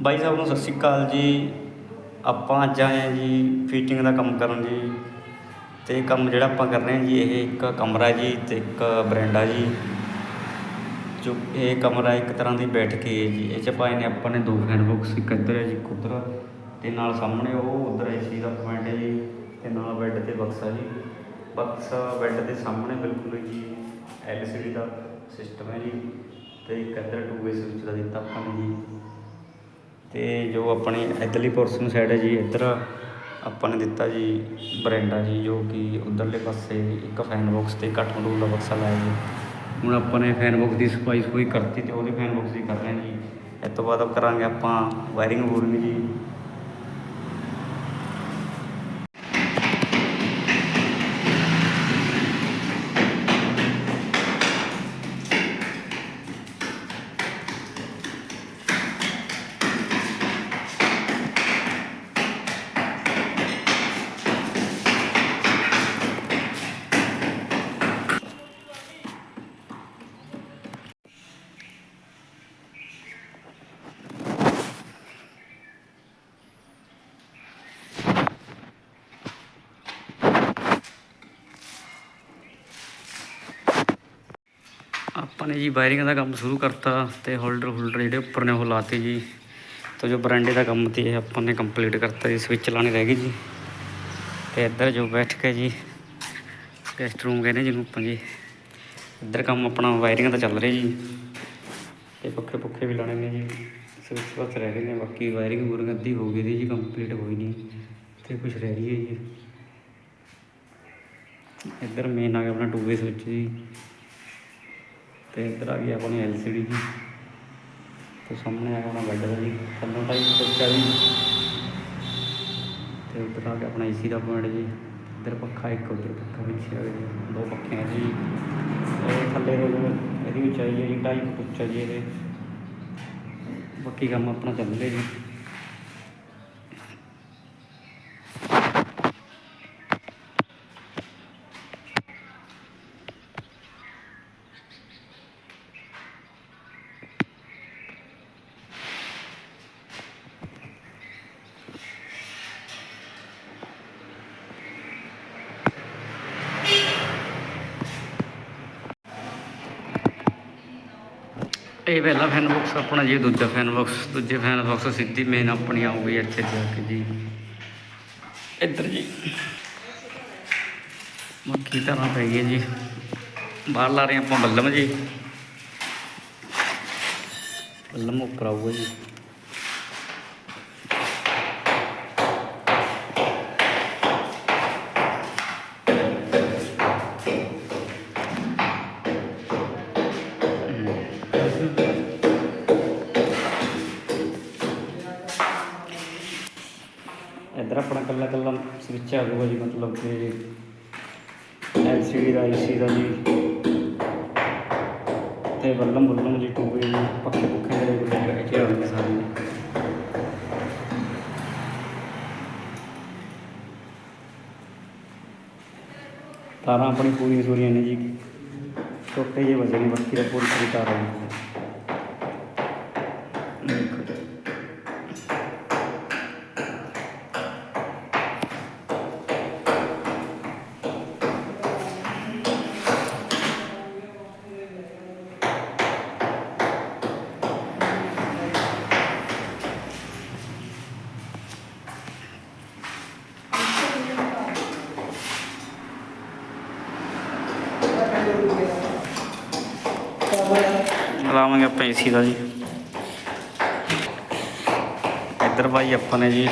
ਬਾਈ ਸਾਹਿਬ ਨੂੰ ਸਤਿ ਸ਼੍ਰੀ ਅਕਾਲ ਜੀ। ਆਪਾਂ ਅੱਜ ਆਏ ਹਾਂ ਜੀ ਫਿਟਿੰਗ ਦਾ ਕੰਮ ਕਰਨ ਜੀ। ਤੇ ਕੰਮ ਜਿਹੜਾ ਆਪਾਂ ਕਰ ਰਹੇ ਹਾਂ ਜੀ, ਇਹ ਇੱਕ ਕਮਰਾ ਜੀ ਤੇ ਇੱਕ ਬਰੈਂਡਾ ਜੀ। ਜੋ ਇਹ ਕਮਰਾ ਇੱਕ ਤਰ੍ਹਾਂ ਦੀ ਬੈਠ ਕੇ ਹੈ ਜੀ। ਇਹ ਚ ਪਾਏ ਨੇ ਆਪਾਂ ਨੇ ਦੋ ਹੈਂਡ ਬਾਕਸ ਇੱਕ ਇੱਧਰ ਹੈ ਜੀ, ਇੱਕ ਉੱਧਰ। ਤੇ ਨਾਲ ਸਾਹਮਣੇ ਉਹ, ਉੱਧਰ ਏਸੀ ਦਾ ਪੁਆਇੰਟ ਹੈ ਜੀ। ਤੇ ਨਾਲ ਬੈੱਡ ਤੇ ਬਕਸਾ ਜੀ। ਬਕਸਾ ਬੈੱਡ ਦੇ ਸਾਹਮਣੇ ਬਿਲਕੁਲ ਜੀ ਐਲਸੀਡੀ ਦਾ ਸਿਸਟਮ ਹੈ ਜੀ। ਤੇ ਇੱਕ ਇੱਧਰ ਟੂ ਵੇ ਸਵਿਚ ਦਾ ਦਿੱਤਾ ਆਪਾਂ ਨੇ ਜੀ। ਅਤੇ ਜੋ ਆਪਣੀ ਇੱਧਰਲੀ ਪੋਰਸ਼ਨ ਸਾਈਡ ਹੈ ਜੀ, ਇੱਧਰ ਆਪਾਂ ਨੇ ਦਿੱਤਾ ਜੀ ਬਰੈਂਡਾ ਜੀ, ਜੋ ਕਿ ਉੱਧਰਲੇ ਪਾਸੇ ਇੱਕ ਫੈਨ ਬੋਕਸ ਅਤੇ ਕਾਠਮੰਡੂ ਦਾ ਬਕਸਾ ਲਾਇਆ ਜੀ। ਹੁਣ ਆਪਾਂ ਨੇ ਫੈਨ ਬਾਕਸ ਦੀ ਸਫ਼ਾਈ ਸਫੂਈ ਕਰਤੀ ਅਤੇ ਉਹਦੇ ਫੈਨ ਬੋਕਸ ਦੀ ਕਰ ਰਹੇ ਹਾਂ ਜੀ। ਇਸ ਤੋਂ ਬਾਅਦ ਕਰਾਂਗੇ ਆਪਾਂ ਵਾਇਰਿੰਗ ਵੂਰਿੰਗ ਜੀ। ਆਪਾਂ ਨੇ ਜੀ ਵਾਇਰਿੰਗ ਦਾ ਕੰਮ ਸ਼ੁਰੂ ਕਰਤਾ ਤੇ ਹੋਲਡਰ ਹੋਲਡਰ ਜਿਹੜੇ ਉੱਪਰ ਨੇ ਉਹ ਲਾਤੇ ਜੀ। ਤੇ ਜੋ ਬਰਾਂਡੇ ਦਾ ਕੰਮ ਤੇ ਆਪਾਂ ਨੇ ਕੰਪਲੀਟ ਕਰਤਾ ਜੀ ਸਵਿਚ ਲਾਣੇ ਰਹਿ ਗਏ ਜੀ। ਤੇ ਇੱਧਰ ਜੋ ਬੈਠ ਕੇ ਜੀ ਗੈਸਟ ਰੂਮ ਕਹਿੰਦੇ ਜਿਹਨੂੰ ਆਪਾਂ ਜੀ, ਇੱਧਰ ਕੰਮ ਆਪਣਾ ਵਾਇਰਿੰਗ ਦਾ ਚੱਲ ਰਿਹਾ ਜੀ। ਤੇ ਪੱਖੇ ਪੁੱਖੇ ਵੀ ਲਾਣੇ ਨੇ ਜੀ ਸਵਿਚ ਬਸ ਰਹਿ ਗਏ ਨੇ, ਬਾਕੀ ਵਾਇਰਿੰਗ ਵੁਰਿੰਗ ਅੱਧੀ ਹੋ ਗਈ ਦੀ ਜੀ ਕੰਪਲੀਟ ਹੋਈ ਨਹੀਂ। ਤੇ ਕੁਝ ਰਹਿ ਰਹੀ ਹੈ ਜੀ। ਇੱਧਰ ਮੇਨ ਆ ਗਿਆ ਆਪਣਾ 2 ਵੇ ਸਵਿਚ ਜੀ। ਤੇ ਇੱਧਰ ਆ ਗਈ ਆਪਣੀ ਐਲਸੀਡੀ ਜੀ। ਤੇ ਸਾਹਮਣੇ ਆ ਗਿਆ ਆਪਣਾ ਬੈੱਡ ਦਾ ਜੀ, ਥੱਲੋਂ ਟਾਈਪ ਬੱਚਾ ਜੀ ਤੇ ਉੱਧਰ ਆ ਗਿਆ ਆਪਣਾ ਏਸੀ ਦਾ ਪੁਆਇੰਟ ਜੀ। ਇੱਧਰ ਪੱਖਾ ਇੱਕ, ਉੱਧਰ ਪੱਖਾ ਪਿੱਛੇ ਆ ਜੀ। ਦੋ ਪੱਖੇ ਆ ਜੀ। ਇਹ ਥੱਲੇ ਦੇ ਜੋ ਇਹਦੀ ਉਚਾਈ ਹੈ ਜੀ, ਢਾਈ ਫੁੱਟ ਉੱਚਾ ਜੀ ਇਹਦੇ। ਬਾਕੀ ਕੰਮ ਆਪਣਾ ਚੱਲ ਰਿਹਾ ਜੀ। ਇਹ ਪਹਿਲਾ ਫੈਨ ਬਾਕਸ ਆਪਣਾ ਜੀ ਦੂਜਾ ਫੈਨ ਬਾਕਸ ਦੂਜੇ ਫੈਨ ਬਾਕਸ ਸਿੱਧੀ ਮੇਨ ਆਪਣੀ ਆਊਗੀ ਇੱਥੇ ਜਾ ਕੇ ਜੀ। ਇੱਧਰ ਜੀ। ਮੱਕੀ ਤਰ੍ਹਾਂ ਪੈ ਗਈ ਜੀ। ਬਾਹਰ ਲਾ ਰਹੇ ਆਪਾਂ ਬੱਲਮ ਜੀ। ਬੱਲਮ ਉੱਪਰ ਆਊਗਾ ਜੀ। ਇੱਧਰ ਆਪਣਾ ਕੱਲਾ ਕੱਲਾ ਸਵਿਚ ਆ ਜੀ, ਮਤਲਬ ਕਿ ਐਲਸੀਡੀ ਦਾ ਏਸੀ ਦਾ ਜੀ। ਤੇ ਬੱਲਮ ਬੱਲਮ ਜੀ ਟੂਬੇ ਜੀ, ਪੱਖੇ ਪੁੱਖੇ ਜਿਹੜੇ ਗੁੱਲੇ ਇੱਥੇ ਆਉਣਗੇ ਸਾਰੇ। ਤਾਰਾਂ ਆਪਣੀ ਪੂਰੀ ਸੂਰੀਆਂ ਨੇ ਜੀ। ਛੋਟੇ ਜਿਹੇ ਵਜੇ ਨੇ, ਬਾਕੀ ਦਾ ਪੂਰੀ ਤਾਰਾਂ ਤਾਰ ਦੇਖੋ। ਲਾਵਾਂਗੇ ਆਪਾਂ ਏਸੀ ਦਾ ਜੀ। ਇੱਧਰ ਭਾਈ ਆਪਾਂ ਨੇ ਜੀ।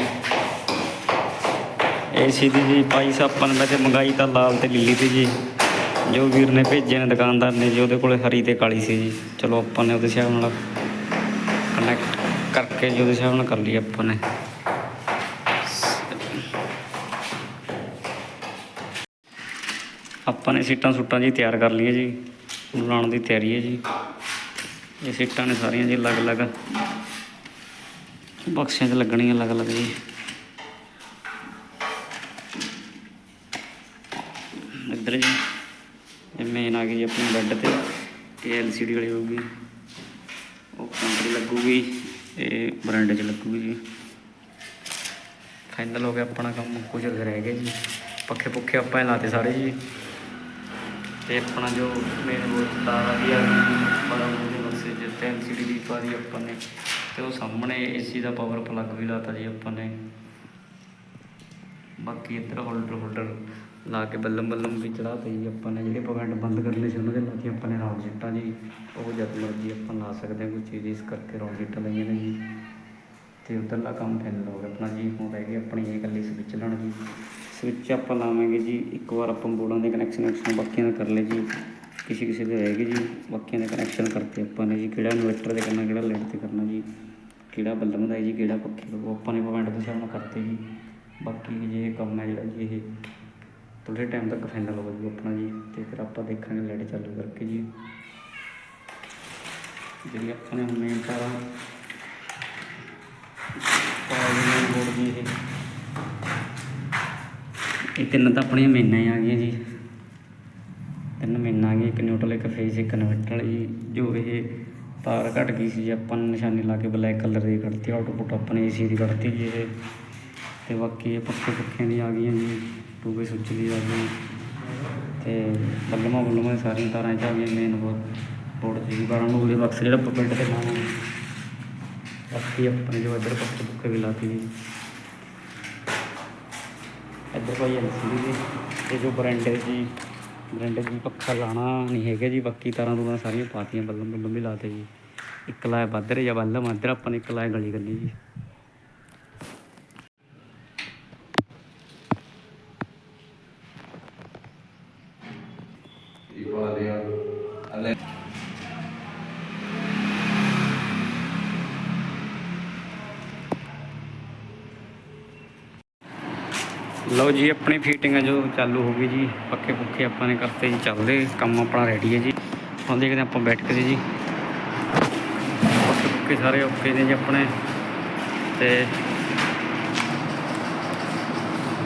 ਏਸੀ ਦੀ ਜੀ ਭਾਈ ਸਾਹਿਬ ਆਪਾਂ ਨੇ ਵੈਸੇ ਮੰਗਾਈ ਤਾਂ ਲਾਲ ਤੇ ਲੀਲੀ ਤੇ ਜੀ। ਜੋ ਵੀਰ ਨੇ ਭੇਜੇ ਨੇ ਦੁਕਾਨਦਾਰ ਨੇ ਜੀ, ਉਹਦੇ ਕੋਲੇ ਹਰੀ ਤੇ ਕਾਲੀ ਸੀ ਜੀ। ਚਲੋ ਆਪਾਂ ਨੇ ਉਹਦੇ ਹਿਸਾਬ ਨਾਲ ਕਨੈਕਟ ਕਰਕੇ ਜੀ, ਉਹਦੇ ਹਿਸਾਬ ਨਾਲ ਕਰ ਲਈ ਆਪਾਂ ਨੇ। ਆਪਾਂ ਨੇ ਸੀਟਾਂ ਸੂਟਾਂ ਜੀ ਤਿਆਰ ਕਰ ਲਈਆਂ ਜੀ। ਹੁਣ ਲਾਉਣ ਦੀ ਤਿਆਰੀ ਹੈ ਜੀ। ਇਹ ਸੀਟਾਂ ਨੇ ਸਾਰੀਆਂ ਜੀ ਅਲੱਗ-ਅਲੱਗ। ਬਕਸਿਆਂ 'ਚ ਲੱਗਣੀਆਂ ਅਲੱਗ-ਅਲੱਗ ਜੀ। ਇੱਧਰ ਜੀ, ਇਹ ਮੇਨ ਆ ਗਈ ਜੀ ਆਪਣੀ ਬੈੱਡ ਤੇ। ਇਹ ਐਲਸੀਡੀ ਵਾਲੀ ਹੋਊਗੀ। ਉਹ ਕੰਟਰੀ ਲੱਗੂਗੀ। ਇਹ ਬਰਾਂਡੇ 'ਚ ਲੱਗੂਗੀ ਜੀ। ਫਾਈਨਲ ਹੋ ਗਿਆ ਆਪਣਾ ਕੰਮ। ਕੁਝ ਰਹਿ ਗਿਆ ਜੀ। ਪੱਖੇ ਪੁੱਖੇ ਆਪਾਂ ਹੀ ਲਾਤੇ ਸਾਰੇ ਜੀ। ਤੇ ਆਪਣਾ ਜੋ ਮੇਨ ਬੋਰਡ ਤਾਰ ਆ ਗਈ ਬੜਾ ਉਹਦੇ ਬਕਸੇ ਚ ਤੇ ਐਲਸੀਡੀ ਦੀ ਪਾ ਆਪਾਂ ਨੇ ਤੇ ਉਹ ਸਾਹਮਣੇ ਏਸੀ ਦਾ ਪਾਵਰ ਪਲੱਗ ਵੀ ਲਾਤਾ ਜੀ ਆਪਾਂ ਨੇ। ਬਾਕੀ ਇੱਧਰ ਹੋਲਡਰ ਹੋਲਡਰ ਲਾ ਕੇ ਬੱਲਮ ਬੱਲਮ ਵੀ ਚੜਾਤੇ ਜੀ ਆਪਾਂ ਨੇ। ਜਿਹੜੇ ਪਵੈਂਟ ਬੰਦ ਕਰਨੇ ਸੀ ਉਹਨਾਂ ਦੇ ਲਾਤੀ ਆਪਾਂ ਨੇ ਰੌਕ ਸੀਟਾਂ ਜੀ। ਉਹ ਜਦ ਮਰਜ਼ੀ ਆਪਾਂ ਲਾ ਸਕਦੇ ਹਾਂ, ਕੋਈ ਚੀਜ਼ ਇਸ ਕਰਕੇ ਰੌਕ ਸੀਟਾਂ ਲਈਆਂ ਨੇ ਜੀ। ਤੇ ਉਧਰਲਾ ਕੰਮ ਫਾਈਨਲ ਹੋ ਗਿਆ ਆਪਣਾ ਜੀ। ਹੁਣ ਰਹਿ ਗਈ ਆਪਣੀ ਇਹ ਇਕੱਲੀ ਸਵਿੱਚ ਲਾਉਣ ਜੀ। ਸਵਿੱਚ ਆਪਾਂ ਲਾਵਾਂਗੇ ਜੀ। ਇੱਕ ਵਾਰ ਆਪਾਂ ਬੋਰਡਾਂ ਦੇ ਕਨੈਕਸ਼ਨ ਕਨੈਕਸ਼ਨ ਬਾਕੀਆਂ ਦਾ ਕਰ ਲਏ ਜੀ। ਕਿਸੇ ਕਿਸੇ ਦੇ ਰਹਿ ਜੀ, ਬਾਕੀਆਂ ਦੇ ਕਨੈਕਸ਼ਨ ਕਰਤੇ ਆਪਾਂ ਨੇ ਜੀ ਕਿਹੜਾ ਇਨਵਰਟਰ 'ਤੇ ਕਰਨਾ, ਕਿਹੜਾ ਲਾਈਟ ਤੇ ਕਰਨਾ ਜੀ, ਕਿਹੜਾ ਬੱਲਮ ਦਾ ਹੈ ਜੀ, ਕਿਹੜਾ ਪੱਖੇ ਦਾ, ਉਹ ਆਪਾਂ ਨੇ ਪਵਾਇੰਟ ਦੇ ਹਿਸਾਬ ਨਾਲ ਕਰਤੇ ਜੀ। ਬਾਕੀ ਜੇ ਇਹ ਕੰਮ ਹੈ ਜਿਹੜਾ ਜੀ ਇਹ ਥੋੜ੍ਹੇ ਟਾਈਮ ਤੱਕ ਫਾਈਨਲ ਹੋ ਜੂ ਆਪਣਾ ਜੀ, ਤੇ ਫਿਰ ਆਪਾਂ ਦੇਖਾਂਗੇ ਲਾਈਟ ਚਾਲੂ ਕਰਕੇ ਜੀ। ਜਿਹੜੀ ਆਪਾਂ ਨੇ ਮੇਨ ਤਾਰਾਂ ਪਾਵਰ ਬੋਰਡ ਦੀ ਇਹ। ਇਹ ਤਿੰਨ ਤਾਂ ਆਪਣੀਆਂ ਮੇਨਾਂ ਹੀ ਆ ਗਈਆਂ ਜੀ। ਇੱਕ ਨਿਊਟਰਲ ਇੱਕ ਫੇਸ ਇੱਕ ਇਨਵਰਟਰ ਜੀ ਜੋ ਇਹ ਤਾਰ ਘਟ ਗਈ ਸੀ ਜੀ ਆਪਾਂ ਨੇ ਨਿਸ਼ਾਨੀ ਲਾ ਕੇ ਬਲੈਕ ਕਲਰ ਦੀ ਕੱਢਤੀ ਆਊਟਪੁੱਟ ਆਪਣੇ ਏਸੀ ਦੀ ਕੱਢਤੀ ਜੀ ਇਹ। ਤੇ ਬਾਕੀ ਇਹ ਪੱਖੇ ਪੱਖਿਆਂ ਦੀ ਆ ਗਈਆਂ ਜੀ, ਟੂਬੇ ਸੁੱਚ ਦੀ ਆ ਗਈ। ਤੇ ਬੱਲਮਾਂ ਬੱਲਮਾਂ ਸਾਰੀਆਂ ਤਾਰਾਂ ਚ ਆ ਗਈਆਂ ਮੇਨ ਬੋਰਡ ਜੀ 12 ਨੂੰ ਉਹਦੇ ਬਕਸ ਜਿਹੜਾ ਆਪਾਂ ਪਿੰਡ ਤੇ ਲਾਵਾਂਗੇ ਬਾਕੀ ਆਪਣੇ ਜੋ ਇੱਧਰ ਪੱਖੇ ਪੁੱਖੇ ਵੀ ਲਾਤੀ ਜੀ। ਇੱਧਰ ਭਾਈ ਐਲਸੀਡੀ ਦੀ ਤੇ ਜੋ ਬਰਾਂਡੇ ਜੀ ਬਰਾਂਡੇ ਜੀ, ਪੱਖਾ ਲਾਣਾ ਨਹੀਂ ਹੈਗਾ ਜੀ, ਬਾਕੀ ਤਾਰਾਂ ਤੂਰਾਂ ਸਾਰੀਆਂ ਪਾਤੀਆਂ ਬੱਲਮ ਬੱਲਮ ਵੀ ਲਾਤੇ ਜੀ। ਇੱਕ ਲਾਇਆ ਬਾਦਰ ਜਾਂ ਬੱਲਮ, ਇੱਧਰ ਆਪਾਂ ਨੇ ਇੱਕ ਲਾਇਆ ਗਲੀ ਗਲੀ ਜੀ। ਲਓ ਜੀ, ਆਪਣੀ ਫੀਟਿੰਗ ਹੈ ਜੋ ਚਾਲੂ ਹੋ ਗਈ ਜੀ। ਪੱਕੇ ਪੁੱਕੇ ਆਪਾਂ ਨੇ ਕਰਤੇ ਜੀ, ਚੱਲਦੇ। ਕੰਮ ਆਪਣਾ ਰੈਡੀ ਹੈ ਜੀ। ਹੁਣ ਦੇਖਦੇ ਆਪਾਂ ਬੈਠ ਕੇ ਜੀ। ਪੱਕੇ ਪੁੱਕੇ ਸਾਰੇ ਓਕੇ ਨੇ ਜੀ ਆਪਣੇ। ਤੇ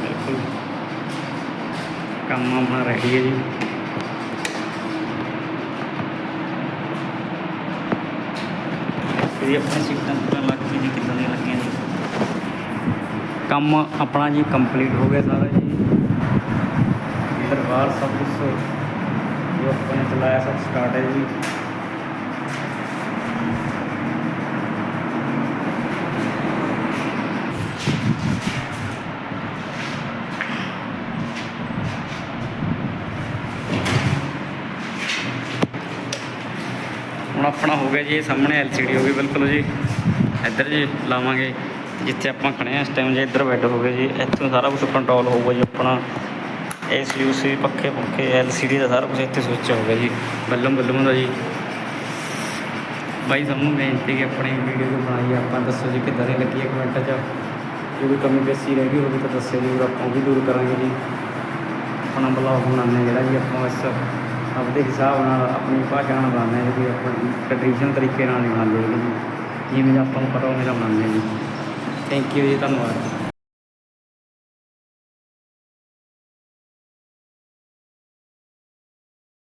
ਬਿਲਕੁਲ ਕੰਮ ਆਪਣਾ ਰੈਡੀ ਹੈ ਜੀ। ਇਹ ਆਪਣੀ ਸੀਟਾਂ ਪੂਰਾ ਲੱਗ ਗਈ ਜੀ, ਕਿੱਦਾਂ ਕੰਮ ਆਪਣਾ ਜੀ ਕੰਪਲੀਟ ਹੋ ਗਿਆ ਸਾਰਾ ਜੀ। ਦਰਬਾਰ ਸਭ ਕੁਛ ਜੋ ਆਪਾਂ ਨੇ ਚਲਾਇਆ ਸਭ ਸਟਾਰਟ ਹੈ ਜੀ। ਹੁਣ ਆਪਣਾ ਹੋ ਗਿਆ ਜੀ, ਇਹ ਸਾਹਮਣੇ LCD ਹੋ ਗਈ, ਬਿਲਕੁਲ ਜੀ। ਇੱਧਰ ਜੀ ਲਾਵਾਂਗੇ। ਜਿੱਥੇ ਆਪਾਂ ਖੜੇ ਆ ਇਸ ਟਾਈਮ ਜੇ ਇੱਧਰ ਬੈੱਡ ਹੋ ਗਏ ਜੀ, ਇੱਥੋਂ ਸਾਰਾ ਕੁਝ ਕੰਟਰੋਲ ਹੋਊਗਾ ਜੀ ਆਪਣਾ। ਐਸ ਯੂ ਸੀ ਪੱਖੇ ਪੁੱਖੇ LCD ਦਾ ਸਾਰਾ ਕੁਝ ਇੱਥੇ ਸਵਿਚ ਹੋ ਜੀ। ਬੱਲਮ ਬੱਲਮ ਦਾ ਜੀ। ਬਾਈ ਸਭ ਨੂੰ ਬੇਨਤੀ ਕਿ ਆਪਣੀ ਵੀਡੀਓ ਨੂੰ ਬਣਾਈ, ਆਪਾਂ ਦੱਸੋ ਜੀ ਕਿੱਦਾਂ ਦੀ ਲੱਗੀ ਹੈ ਕਮੈਂਟਾਂ 'ਚ। ਜੋ ਵੀ ਕਮੀ ਪੇਸ਼ੀ ਰਹਿ ਗਈ ਹੋਵੇ ਤਾਂ ਦੱਸਿਓ ਜ਼ਰੂਰ ਆਪਾਂ ਉਹ ਵੀ ਦੂਰ ਕਰਾਂਗੇ ਜੀ। ਆਪਣਾ ਬਲੌਗ ਬਣਾਉਂਦੇ ਜਿਹੜਾ ਜੀ ਆਪਾਂ ਇਸ ਆਪਦੇ ਹਿਸਾਬ ਨਾਲ ਆਪਣੀ ਭਾਸ਼ਾ ਨਾਲ ਬਣਾਉਂਦੇ ਹਾਂ ਜੀ ਆਪਣੀ ਟ੍ਰੈਡੀਸ਼ਨਲ ਤਰੀਕੇ ਨਾਲ ਨਹੀਂ ਬਣਾਉਂਦੇ ਜੀ। ਜਿਵੇਂ ਆਪਾਂ ਨੂੰ ਪਤਾ ਉਵੇਂ ਦਾ ਬਣਾਉਂਦੇ ਹਾਂ ਜੀ। ਥੈਂਕ ਯੂ ਜੀ ਧੰਨਵਾਦ।